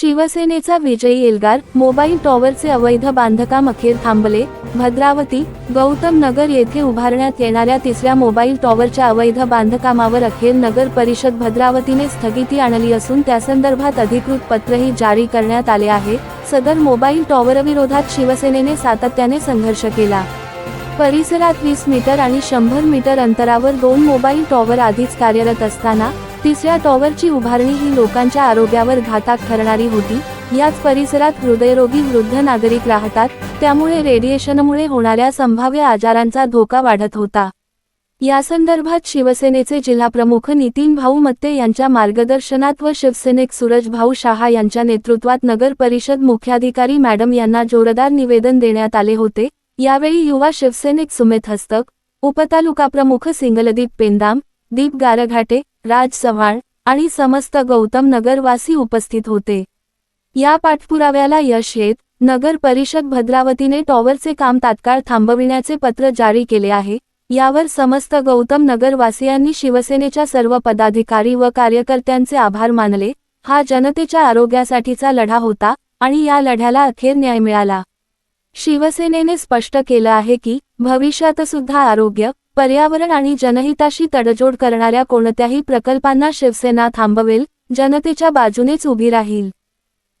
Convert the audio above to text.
शिवसेनेचा विजयी एल्गार मोबाईल टॉवरचे अवैध बांधकाम अखेर थांबले. भद्रावती गौतम नगर येथे उभारण्यात येणाऱ्या तिसऱ्या मोबाईल टॉवरच्या अवैध बांधकामावर अखेर नगर परिषद भद्रावतीने स्थगिती आणली असून त्यासंदर्भात अधिकृत पत्रही जारी करण्यात आले आहे. सदर मोबाईल टॉवरविरोधात शिवसेनेने सातत्याने संघर्ष केला. परिसरात वीस मीटर आणि शंभर मीटर अंतरावर दोन मोबाईल टॉवर आधीच कार्यरत असताना तिसऱ्या टॉवरची उभारणी ही लोकांच्या आरोग्यावर घातक ठरणारी होती. याच परिसरात हृदयरोगी वृद्ध नागरिक राहतात. त्यामुळे रेडिएशनमुळे होणाऱ्या संभाव्य आजारांचा धोका वाढत होता. यासंदर्भात शिवसेनेचे जिल्हाप्रमुख नितीन भाऊ मत्ते यांच्या मार्गदर्शनात व शिवसेनेक सूरज भाऊ शहा यांच्या नेतृत्वात नगर परिषद मुख्याधिकारी मॅडम यांना जोरदार निवेदन देण्यात आले होते. यावेळी युवा शिवसैनिक सुमित हस्तक उपतालुकाप्रमुख सिंगलदीप पेंदाम दीप गारघाटे राज चव्हाण आणि समस्त गौतम नगरवासी उपस्थित होते. या पाठपुराव्याला यश येत नगर परिषद भद्रावतीने टॉवरचे काम तात्काळ थांबविण्याचे पत्र जारी केले आहे. यावर समस्त गौतम नगरवासियांनी शिवसेनेच्या सर्व पदाधिकारी व कार्यकर्त्यांचे आभार मानले. हा जनतेच्या आरोग्यासाठीचा लढा होता आणि या लढ्याला अखेर न्याय मिळाला. शिवसेनेने स्पष्ट केलं आहे की भविष्यात सुद्धा आरोग्य पर्यावरण आणि जनहिताशी तडजोड करणाऱ्या कोणत्याही प्रकल्पांना शिवसेना थांबवेल जनतेच्या बाजूनेच उभी राहील.